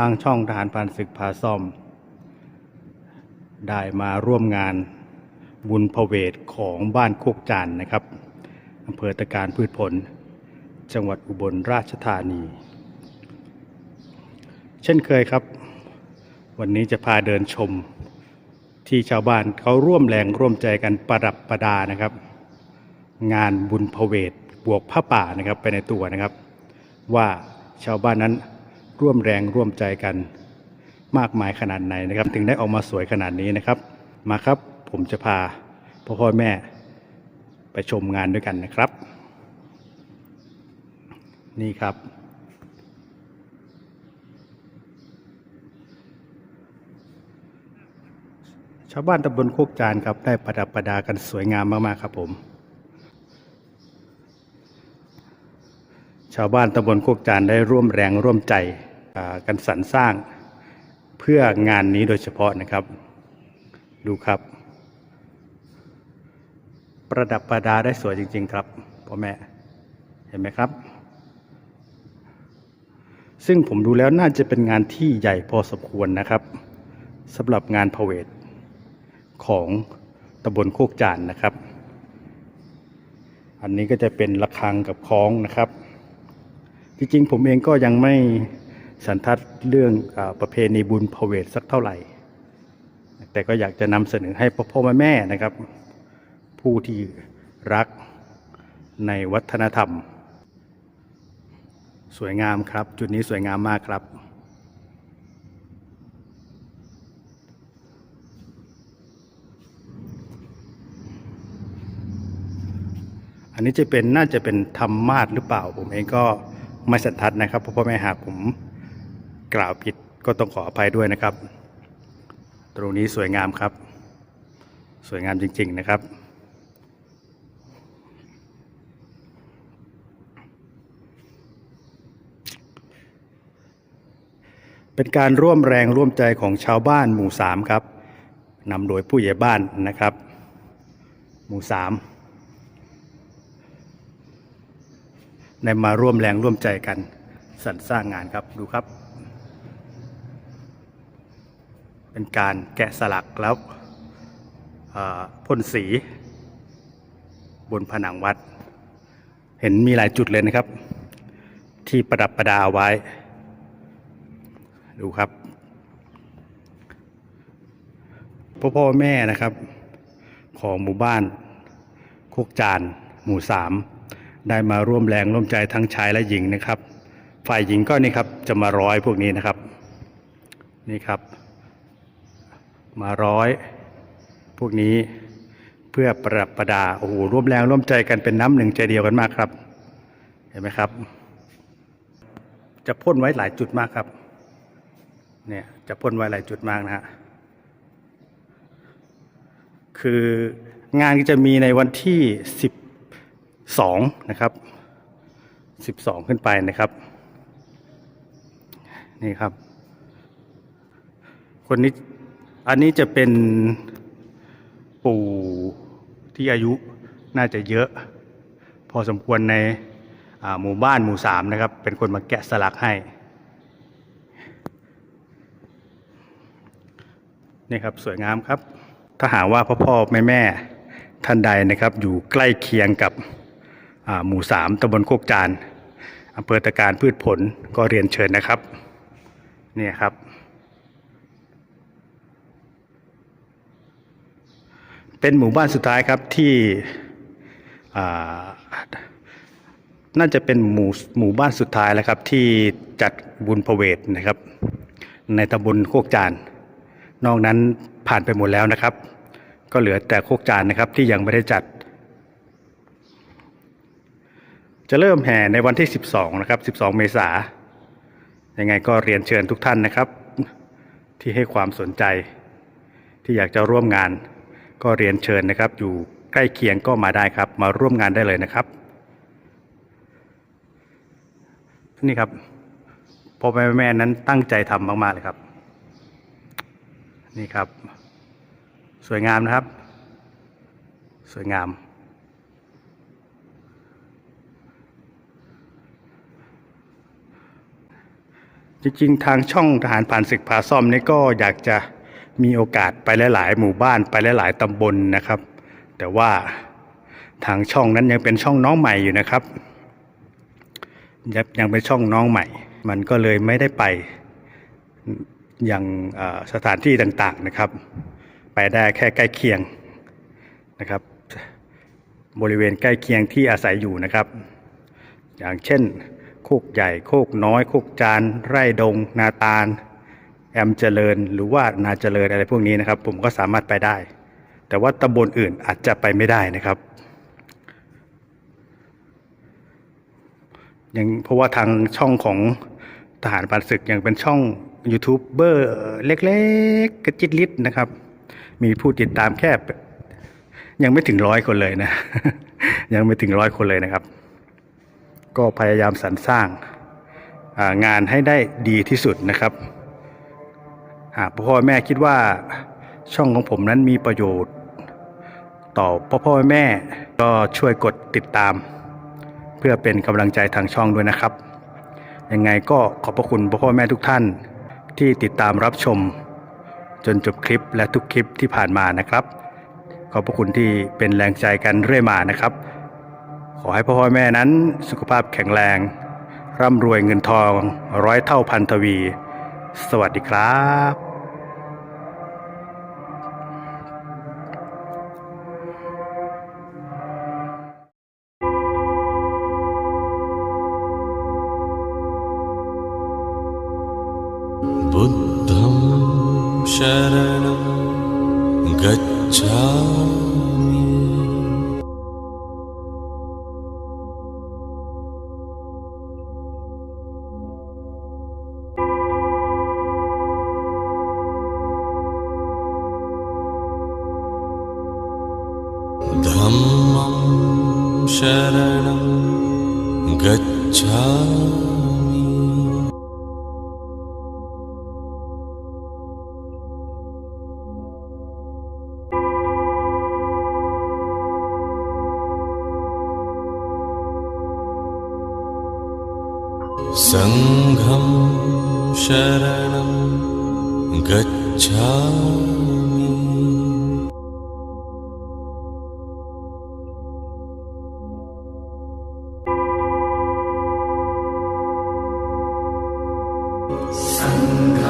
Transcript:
ทางช่องทหารผ่านศึกพาซ่อม ได้มาร่วมงานบุญพเวทของบ้านโคกจานนะครับอำเภอตะการพืชผล จังหวัดอุบลราชธานี เช่นเคยครับ วันนี้จะพาเดินชมที่ชาวบ้านเขาร่วมแรงร่วมใจกันประดับประดานะครับ งานบุญพเวทบวกผ้าป่านะครับไปในตัวนะครับ ว่าชาวบ้านนั้น ร่วมแรงร่วมใจกันมากมายขนาดไหนนะครับ ถึงได้ออกมาสวยขนาดนี้นะครับ มาครับผมจะพาพ่อพ่อแม่ไปชมงานด้วยกันนะครับ นี่ครับ ชาวบ้านตำบลโคกจานครับได้ประดับประดากันสวยงามมากๆครับผม ชาวบ้านตำบลโคกจานได้ร่วมแรงร่วมใจกันสรรสร้างเพื่องานนี้โดยเฉพาะนะครับ ดูครับ ประดับประดาได้สวยจริง ๆ ครับพ่อแม่เห็นไหมครับ ซึ่งผมดูแล้วน่าจะเป็นงานที่ใหญ่พอสมควรนะครับสำหรับงานพเวทของตำบลโคกจานนะครับ อันนี้ก็จะเป็นระฆังกับคล้องนะครับ จริงๆผมเองก็ยังไม่สันทัดเรื่องอประเพณีบุญพเวทสักเท่าไหร่ แต่ก็อยากจะนำเสนอให้พ่อพ่อแม่แม่นะครับ ผู้ที่รักในวัฒนธรรม สวยงามครับ จุดนี้สวยงามมากครับอันนี้จะเป็นน่าจะเป็นธรรมาสหรือเปล่า ผมเองก็ ไม่สันทัดนะครับพ่อแม่หากผมกล่าวผิดก็ต้องขออภัยด้วยนะครับ ตรงนี้สวยงามครับ สวยงามจริง ๆนะครับ เป็นการร่วมแรงร่วมใจของชาวบ้านหมู่สามครับนำโดยผู้ใหญ่บ้านนะครับ หมู่สาม ในมาร่วมแรงร่วมใจกันสรรสร้างงานครับดูครับ เป็นการแกะสลักแล้วพ่นสี บนผนังวัด เห็นมีหลายจุดเลยนะครับ ที่ประดับประดาไว้ ดูครับพ่อพ่อแม่นะครับ ของหมู่บ้านคุกจาน หมู่สาม ได้มาร่วมแรงร่วมใจทั้งชายและหญิงนะครับ ฝ่ายหญิงก็นี่ครับจะมาร้อยพวกนี้นะครับ นี่ครับ มาร้อย พวกนี้เพื่อประดับประดาโอ้โหร่วมแรงร่วมใจกันเป็นน้ำหนึ่งใจเดียวกันมากครับ เห็นไหมครับ จะพ่นไว้หลายจุดมากครับ เนี่ยจะพ่นไว้หลายจุดมากนะฮะคืองานก็จะมีในวันที่ 12 นะครับ 12 ขึ้นไปนะครับ นี่ครับ คนนี้อันนี้จะเป็นปู่ที่อายุน่าจะเยอะ พอสมควรในหมู่บ้านหมู่สามนะครับ เป็นคนมาแกะสลักให้นี่ครับสวยงามครับ ถ้าหากว่าพ่อพ่อแม่แม่ท่านใดนะครับ อยู่ใกล้เคียงกับ หมู่สามตำบลโคกจานอำเภอตะการพืชผลก็เรียนเชิญนะครับ เนี่ยครับ เป็นหมู่บ้านสุดท้ายครับที่น่าจะเป็นหมู่หมู่บ้านสุดท้ายแล้วครับ ที่จัดบุญพเวทนะครับ ในตำบลโคกจานนอกนั้นผ่านไปหมดแล้วนะครับ ก็เหลือแต่โคกจานนะครับที่ยังไม่ได้จัด จะเริ่มแห่ในวันที่ 12 นะครับ 12 เมษายังไงก็เรียนเชิญทุกท่านนะครับ ที่ให้ความสนใจ ที่อยากจะร่วมงาน ก็เรียนเชิญนะครับ อยู่ใกล้เคียงก็มาได้ครับ มาร่วมงานได้เลยนะครับนี่ครับพ่อแม่แม่นั้นตั้งใจทำมาก ๆ เลยครับ นี่ครับ สวยงามนะครับ สวยงาม จริงๆทางช่องทหารผ่านศึกพาซ่อมนี่ก็อยากจะมีโอกาสไปหลาย ๆ หมู่บ้านไปหลาย ๆ ตำบลนะครับ แต่ว่าทางช่องนั้นยังเป็นช่องน้องใหม่อยู่นะครับยังยังเป็นช่องน้องใหม่ มันก็เลยไม่ได้ไปยังสถานที่ต่างๆนะครับ ไปได้แค่ใกล้เคียงนะครับ บริเวณใกล้เคียงที่อาศัยอยู่นะครับ อย่างเช่น โคกใหญ่โคกน้อย โคกจาน ไร่ดง นาตาล แอมเจริญ หรือว่านาเจริญอะไรพวกนี้นะครับ ผมก็สามารถไปได้ แต่ว่าตำบลอื่นอาจจะไปไม่ได้นะครับยังเพราะว่าทางช่องของทหารผ่านศึกยังเป็นช่องยูทูบเบอร์เล็กๆกระจิตลิดนะครับ มีผู้ติดตามแค่ยังไม่ถึงร้อยคนเลยนะ ยังไม่ถึงร้อยคนเลยนะครับ ก็พยายามสรรสร้างางานให้ได้ดีที่สุดนะครับ หากพ่อแม่คิดว่าช่องของผมนั้นมีประโยชน์ ต่อพ่อพ่อแม่ก็ช่วยกดติดตาม เพื่อเป็นกำลังใจทางช่องด้วยนะครับ ยังไงก็ขอบพระคุณพ่อพ่อแม่ทุกท่านที่ติดตามรับชม จนจบคลิปและทุกคลิปที่ผ่านมานะครับ ขอบพระคุณที่เป็นแรงใจกันเรื่อยมานะครับ ขอให้พ่อแม่นั้นสุขภาพแข็งแรง ร่ำรวยเงินทองร้อยเท่าพันทวี สวัสดีครับบุตธรรมชรณังกัจฉา धम्मं शरणं गच्छामि। सङ्घं शरणं गच्छामि Sangha.